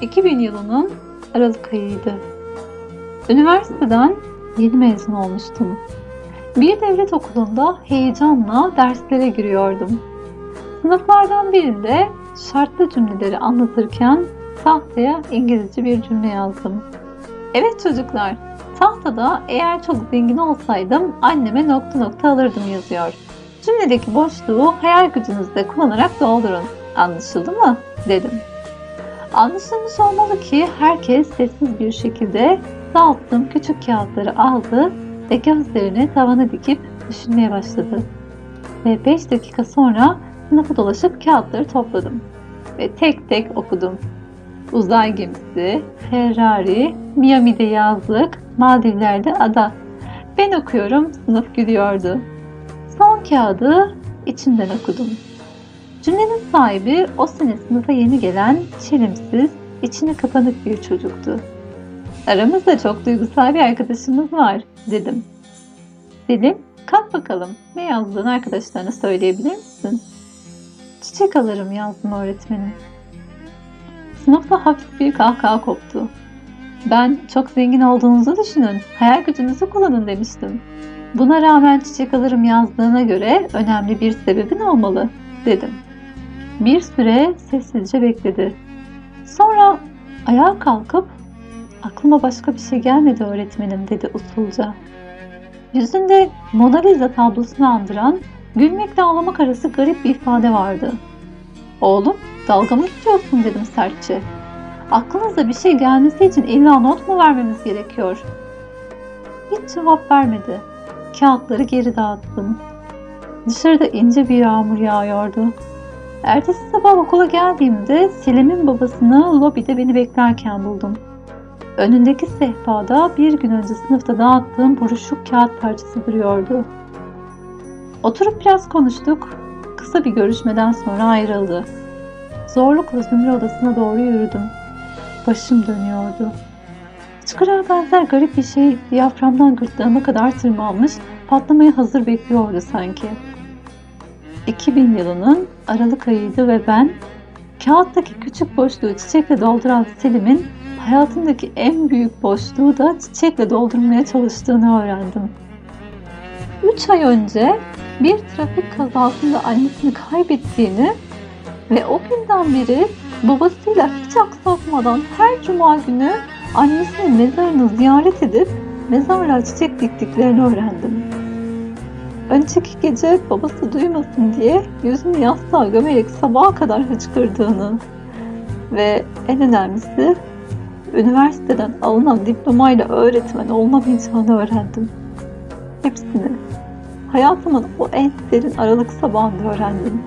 2000 yılının Aralık ayıydı. Üniversiteden yeni mezun olmuştum. Bir devlet okulunda heyecanla derslere giriyordum. Sınıflardan birinde şartlı cümleleri anlatırken tahtaya İngilizce bir cümle yazdım. Evet çocuklar, tahtada eğer çok zengin olsaydım anneme nokta nokta alırdım yazıyor. Cümledeki boşluğu hayal gücünüzde kullanarak doldurun. Anlaşıldı mı? dedim. Anlaşılmış olmalı ki herkes sessiz bir şekilde dağıttığım küçük kağıtları aldı ve gözlerini tavana dikip düşünmeye başladı. Ve 5 dakika sonra sınıfı dolaşıp kağıtları topladım. Ve tek tek okudum. Uzay gemisi, Ferrari, Miami'de yazlık, Maldivler'de ada. Ben okuyorum, sınıf gülüyordu. Son kağıdı içinden okudum. Cümlenin sahibi o sene sınıfa yeni gelen, çelimsiz, içine kapanık bir çocuktu. Aramızda çok duygusal bir arkadaşımız var, dedim. Selim, kalk bakalım. Ne yazdığını arkadaşlarına söyleyebilir misin? Çiçek alırım yazdım öğretmenim. Sınıfta hafif bir kahkaha koptu. Ben çok zengin olduğunuzu düşünün, hayal gücünüzü kullanın demiştim. Buna rağmen çiçek alırım yazdığına göre önemli bir sebebin olmalı, dedim. Bir süre sessizce bekledi. Sonra ayağa kalkıp aklıma başka bir şey gelmedi öğretmenim dedi usulca. Yüzünde Mona Lisa tablosunu andıran gülmekle ağlamak arası garip bir ifade vardı. Oğlum dalga mı geçiyorsun dedim sertçe. Aklınıza bir şey gelmesi için illa not mu vermemiz gerekiyor? Hiç cevap vermedi. Kağıtları geri dağıttım. Dışarıda ince bir yağmur yağıyordu. Ertesi sabah okula geldiğimde Selim'in babasını lobide beni beklerken buldum. Önündeki sehpada bir gün önce sınıfta dağıttığım buruşuk kağıt parçası duruyordu. Oturup biraz konuştuk. Kısa bir görüşmeden sonra ayrıldı. Zorlukla Zümre odasına doğru yürüdüm. Başım dönüyordu. Çıkırağa benzer garip bir şey diyaframdan gırtlağıma kadar tırmanmış, patlamaya hazır bekliyordu sanki. 2000 yılının Aralık ayıydı ve ben kağıttaki küçük boşluğu çiçekle dolduran Selim'in hayatındaki en büyük boşluğu da çiçekle doldurmaya çalıştığını öğrendim. 3 ay önce bir trafik kazasında annesini kaybettiğini ve o günden beri babasıyla hiç aksatmadan her cuma günü annesinin mezarını ziyaret edip mezarlığa çiçek diktiklerini öğrendim. Önceki gece babası duymasın diye yüzünü yastığa gömerek sabaha kadar hıçkırdığını ve en önemlisi üniversiteden alınan diplomayla öğretmen olamayacağını öğrendim. Hepsini hayatımın o en derin aralık sabahında öğrendim.